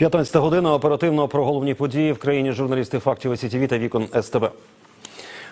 15 година оперативно про головні події в країні журналісти фактів СІТВ та вікон СТБ.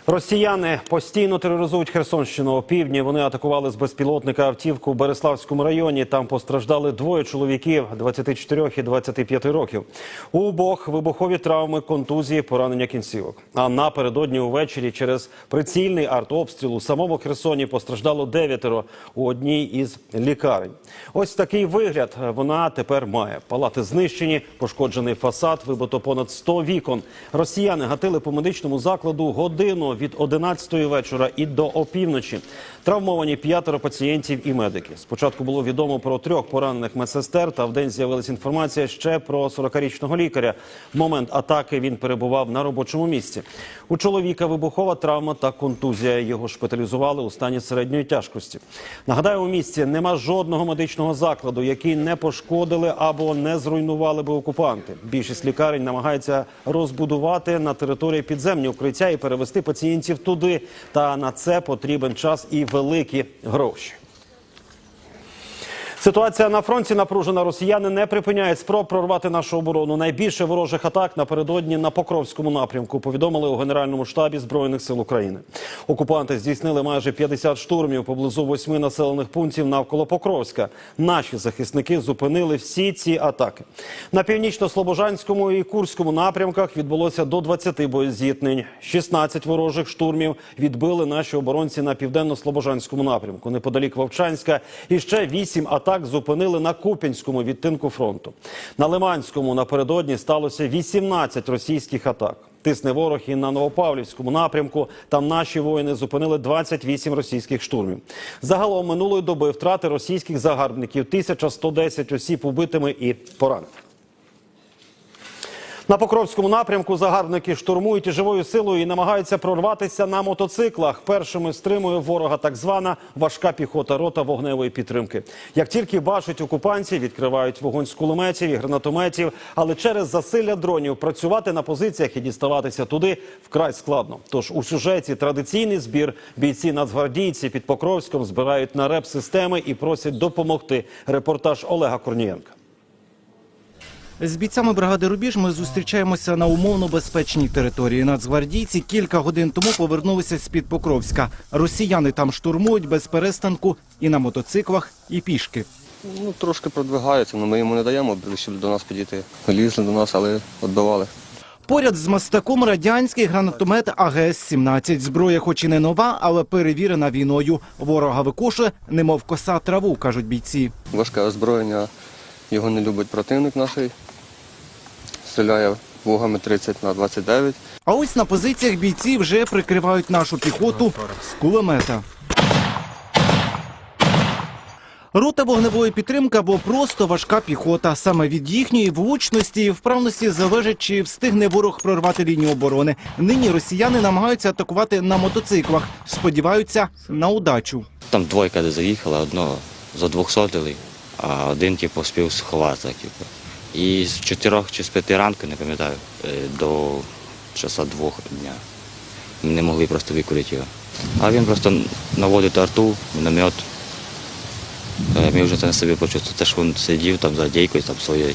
Росіяни постійно тероризують Херсонщину опівдні. Вони атакували з безпілотника автівку в Береславському районі. Там постраждали двоє чоловіків 24 і 25 років. У обох вибухові травми, контузії, поранення кінцівок. А напередодні увечері через прицільний артобстріл у самому Херсоні постраждало дев'ятеро у одній із лікарень. Ось такий вигляд вона тепер має. Палати знищені, пошкоджений фасад, вибито понад 100 вікон. Росіяни гатили по медичному закладу годину від 11 вечора і до опівночі. Травмовані п'ятеро пацієнтів і медики. Спочатку було відомо про трьох поранених медсестер, та вдень з'явилася інформація ще про 40-річного лікаря. В момент атаки він перебував на робочому місці. У чоловіка вибухова травма та контузія. Його шпиталізували у стані середньої тяжкості. Нагадаю, у місті нема жодного медичного закладу, який не пошкодили або не зруйнували би окупанти. Більшість лікарень намагається розбудувати на території підземні укриття і перевести пацієнтів туди. Та на це потрібен час і великі гроші. Ситуація на фронті напружена. Росіяни не припиняють спроб прорвати нашу оборону. Найбільше ворожих атак напередодні на Покровському напрямку. Повідомили у Генеральному штабі збройних сил України. Окупанти здійснили майже 50 штурмів поблизу восьми населених пунктів навколо Покровська. Наші захисники зупинили всі ці атаки. На північно-слобожанському і Курському напрямках відбулося до 20 боєзіткнень. 16 ворожих штурмів відбили наші оборонці на південно-слобожанському напрямку, неподалік Вовчанська. І ще 8 атак зупинили на Куп'янському відтинку фронту. На Лиманському напередодні сталося 18 російських атак. Тисне ворог і на Новопавлівському напрямку. Там наші воїни зупинили 28 російських штурмів. Загалом минулої доби втрати російських загарбників 1110 осіб убитими і пораненими. На Покровському напрямку загарбники штурмують і живою силою і намагаються прорватися на мотоциклах. Першими стримує ворога так звана важка піхота рота вогневої підтримки. Як тільки бачать окупантів, відкривають вогонь з кулеметів і гранатометів, але через засилля дронів працювати на позиціях і діставатися туди вкрай складно. Тож у сюжеті традиційний збір бійці нацгвардійці під Покровськом збирають на реп системи і просять допомогти. Репортаж Олега Корнієнка. З бійцями бригади Рубіж ми зустрічаємося на умовно безпечній території. Нацгвардійці кілька годин тому повернулися з під Покровська. Росіяни там штурмують без перестанку і на мотоциклах, і пішки. Ну, трошки продвигаються, але ми йому не даємо, щоб до нас підійти. Лізли до нас, але відбивали. Поряд з мастаком радянський гранатомет АГС-17. Зброя, хоч і не нова, але перевірена війною. Ворога викошує, немов коса траву, кажуть бійці. Важке озброєння, його не любить противник наш. Стріляє вугами 30 на 29. А ось на позиціях бійці вже прикривають нашу піхоту з кулемета. Рота вогневої підтримки або просто важка піхота. Саме від їхньої влучності і вправності залежить, чи встигне ворог прорвати лінію оборони. Нині росіяни намагаються атакувати на мотоциклах. Сподіваються на удачу. Там двойка де заїхала, одного за двохсотили, а один типу, спів сховатися. Типу. І з чотирьох чи з п'яти ранку, не пам'ятаю, е, до часа двох дня. Ми не могли просто викурити його. А він просто наводить арту, міномет. Е, Ми вже це на собі почувствували. Те, що він сидів там за дійкою там своєю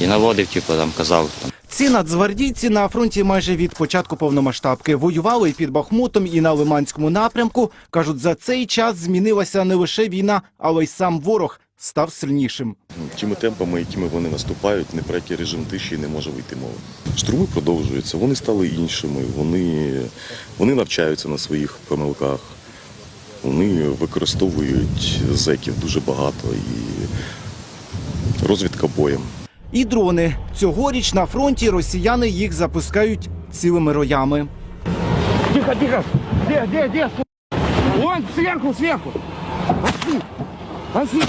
і наводив, типу, там казав. Там, Ці нацгвардійці на фронті майже від початку повномасштабки воювали і під Бахмутом, і на Лиманському напрямку. кажуть, за цей час змінилася не лише війна, але й сам ворог став сильнішим. Тими темпами, якими вони наступають, не про який режим тиші не може вийти мова. Штурми продовжуються, вони стали іншими, вони, вони навчаються на своїх помилках, вони використовують зеків дуже багато і розвідка боєм. І дрони цьогоріч на фронті росіяни їх запускають цілими роями. Тихо, тихо. Где, где, где? су- Вон, сверху, сверху. Пошли. Пошли.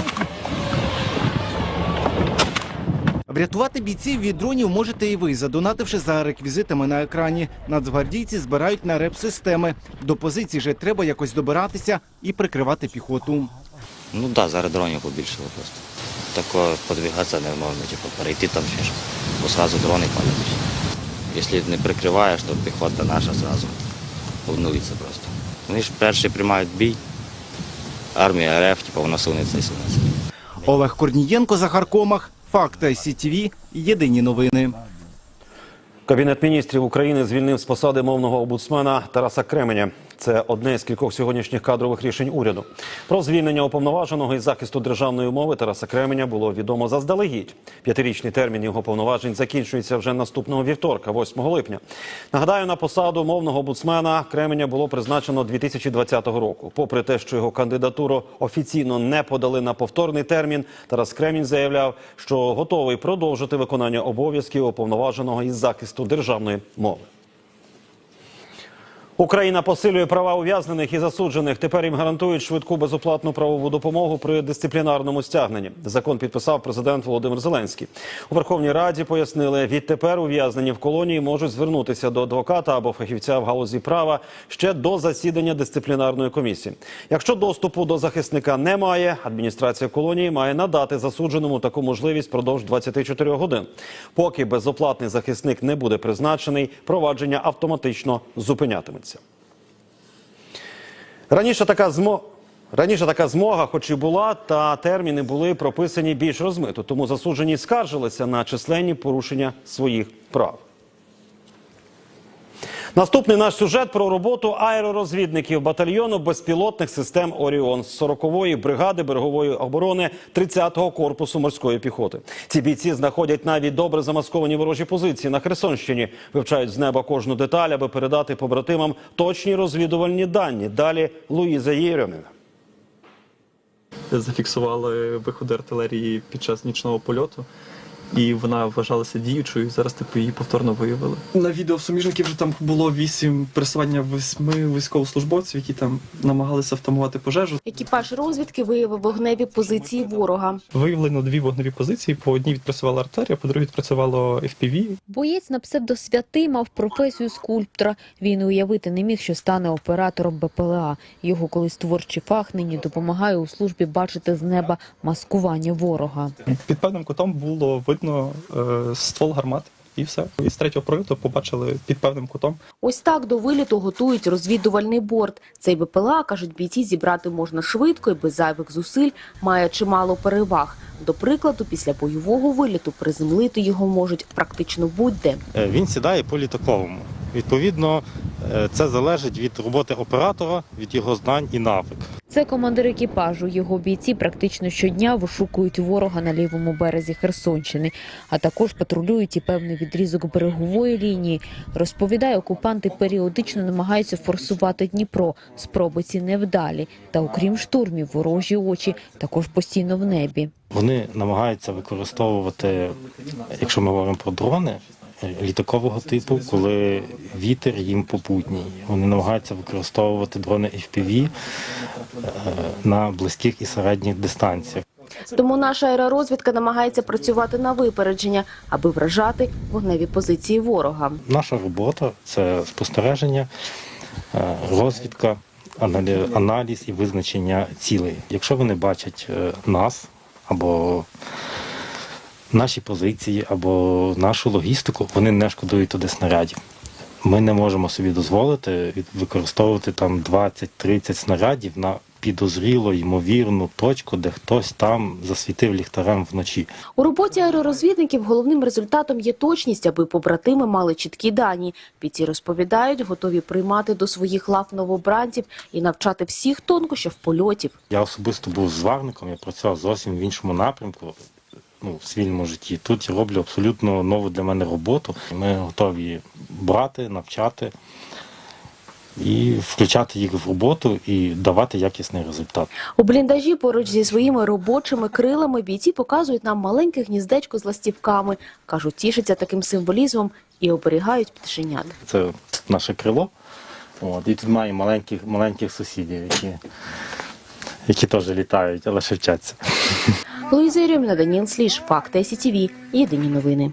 Врятувати бійців від дронів можете і ви, задонативши за реквізитами на екрані. Нацгвардійці збирають на реп-системи. До позицій же треба якось добиратися і прикривати піхоту. ну так, да, зараз дронів побільшало просто. Тако подвигатися не можна, типу, перейти там ще щось, бо одразу дрони палять. Якщо не прикриваєш, то піхота наша одразу обнулиться просто. Вони ж перші приймають бій, армія РФ, типу, вона сунеться і сунеться. Олег Корнієнко, Захар Комах. Факти СІТВ. Єдині новини. Кабінет міністрів України звільнив з посади мовного омбудсмена Тараса Кременя. Це одне з кількох сьогоднішніх кадрових рішень уряду. Про звільнення уповноваженого із захисту державної мови Тараса Кременя було відомо заздалегідь. П'ятирічний термін його повноважень закінчується вже наступного вівторка, 8 липня. Нагадаю, на посаду мовного омбудсмена Кременя було призначено 2020 року. Попри те, що його кандидатуру офіційно не подали на повторний термін, Тарас Кремінь заявляв, що готовий продовжити виконання обов'язків уповноваженого із захисту державної мови. Україна посилює права ув'язнених і засуджених. Тепер їм гарантують швидку безоплатну правову допомогу при дисциплінарному стягненні. Закон підписав президент Володимир Зеленський. У Верховній Раді пояснили, відтепер ув'язнені в колонії можуть звернутися до адвоката або фахівця в галузі права ще до засідання дисциплінарної комісії. Якщо доступу до захисника немає, адміністрація колонії має надати засудженому таку можливість впродовж 24 годин. Поки безоплатний захисник не буде призначений, провадження автоматично зупинятиметься. Раніше така змо... Раніше така змога, хоч і була, та терміни були прописані більш розмито, тому засуджені скаржилися на численні порушення своїх прав. Наступний наш сюжет про роботу аеророзвідників батальйону безпілотних систем Оріон з 40-ї бригади берегової оборони 30-го корпусу морської піхоти. Ці бійці знаходять навіть добре замасковані ворожі позиції на Херсонщині, вивчають з неба кожну деталь, аби передати побратимам точні розвідувальні дані. Далі Луїза Єрьоміна. зафіксували виходи артилерії під час нічного польоту, і вона вважалася діючою. і Зараз типу її повторно виявили. На відео в суміжників вже там було вісім пересування восьми військовослужбовців, які там намагалися втамувати пожежу. Екіпаж розвідки виявив вогневі позиції ворога. Виявлено дві вогневі позиції. По одній відпрацювала артилерія, по другій відпрацювало FPV. Боєць на псевдосвятий мав професію скульптора. Він уявити не міг, що стане оператором БПЛА. Його колись творчий фах нині допомагає у службі бачити з неба маскування ворога. Під певним кутом було видно е, ствол гармат. І все. І з третього прольоту побачили під певним кутом Ось так до виліту готують розвідувальний борт. Цей БПЛА, кажуть бійці, зібрати можна швидко і без зайвих зусиль, має чимало переваг. До прикладу, після бойового виліту приземлити його можуть практично будь-де. Е, він сідає по літаковому. Відповідно, е, це залежить від роботи оператора, від його знань і навик. Це командир екіпажу. Його бійці практично щодня вишукують ворога на лівому березі Херсонщини, а також патрулюють і певний відрізок берегової лінії. Розповідає, окупанти періодично намагаються форсувати Дніпро. Спроби ці невдалі. Та окрім штурмів, ворожі очі також постійно в небі. Вони намагаються використовувати, якщо ми говоримо про дрони, літакового типу, коли вітер їм попутній. Вони намагаються використовувати дрони FPV е, на близьких і середніх дистанціях. Тому наша аеророзвідка намагається працювати на випередження, аби вражати вогневі позиції ворога. Наша робота це спостереження, е, розвідка, аналіз і визначення цілей. Якщо вони бачать е, нас або наші позиції, або нашу логістику, вони не шкодують туди снарядів. Ми не можемо собі дозволити використовувати там 20-30 снарядів на підозріло ймовірну точку, де хтось там засвітив ліхтарем вночі. У роботі аеророзвідників головним результатом є точність, аби побратими мали чіткі дані. Бійці розповідають, готові приймати до своїх лав новобранців і навчати всіх тонкощів польотів. Я особисто був зварником, я працював зовсім в іншому напрямку. Ну, в цивільному житті. Тут я роблю абсолютно нову для мене роботу. Ми готові брати, навчати і включати їх в роботу і давати якісний результат. У бліндажі поруч зі своїми робочими крилами бійці показують нам маленьке гніздечко з ластівками. Кажуть, тішаться таким символізмом і оберігають пташенят. Це наше крило. От, і тут має маленьких, маленьких сусідів, які, які теж літають, але ще вчаться. Луїза Рівна, Даніл Сліж, Факти СІТІВІ, Єдині новини.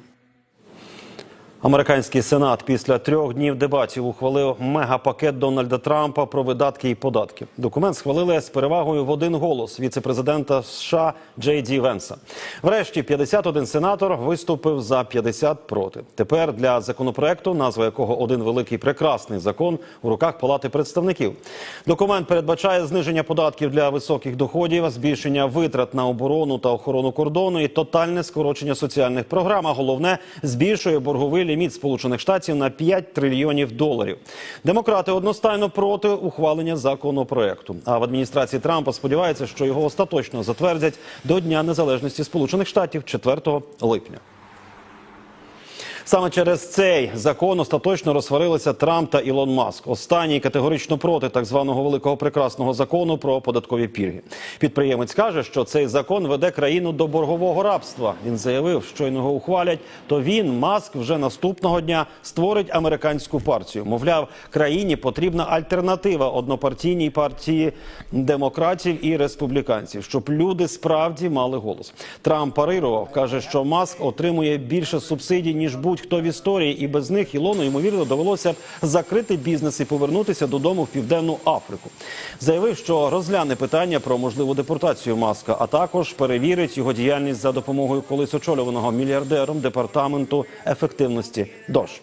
Американський сенат після трьох днів дебатів ухвалив мегапакет Дональда Трампа про видатки і податки. Документ схвалили з перевагою в один голос віцепрезидента США Джей Ді Венса. Врешті 51 сенатор виступив за 50 проти. Тепер для законопроекту, назва якого один великий прекрасний закон у руках Палати представників. Документ передбачає зниження податків для високих доходів, збільшення витрат на оборону та охорону кордону і тотальне скорочення соціальних програм. А головне збільшує борговий ліміт Сполучених Штатів на 5 трильйонів доларів. Демократи одностайно проти ухвалення законопроекту. А в адміністрації Трампа сподіваються, що його остаточно затвердять до Дня Незалежності Сполучених Штатів 4 липня. Саме через цей закон остаточно розсварилися Трамп та Ілон Маск. Останній категорично проти так званого великого прекрасного закону про податкові пільги. Підприємець каже, що цей закон веде країну до боргового рабства. Він заявив, що його ухвалять, то він Маск вже наступного дня створить американську партію. Мовляв, країні потрібна альтернатива однопартійній партії демократів і республіканців, щоб люди справді мали голос. Трамп парирував, каже, що Маск отримує більше субсидій ніж будь-хто в історії, і без них Ілону ймовірно довелося б закрити бізнес і повернутися додому в південну Африку. Заявив, що розгляне питання про можливу депортацію Маска, а також перевірить його діяльність за допомогою колись очолюваного мільярдером департаменту ефективності ДОЖ.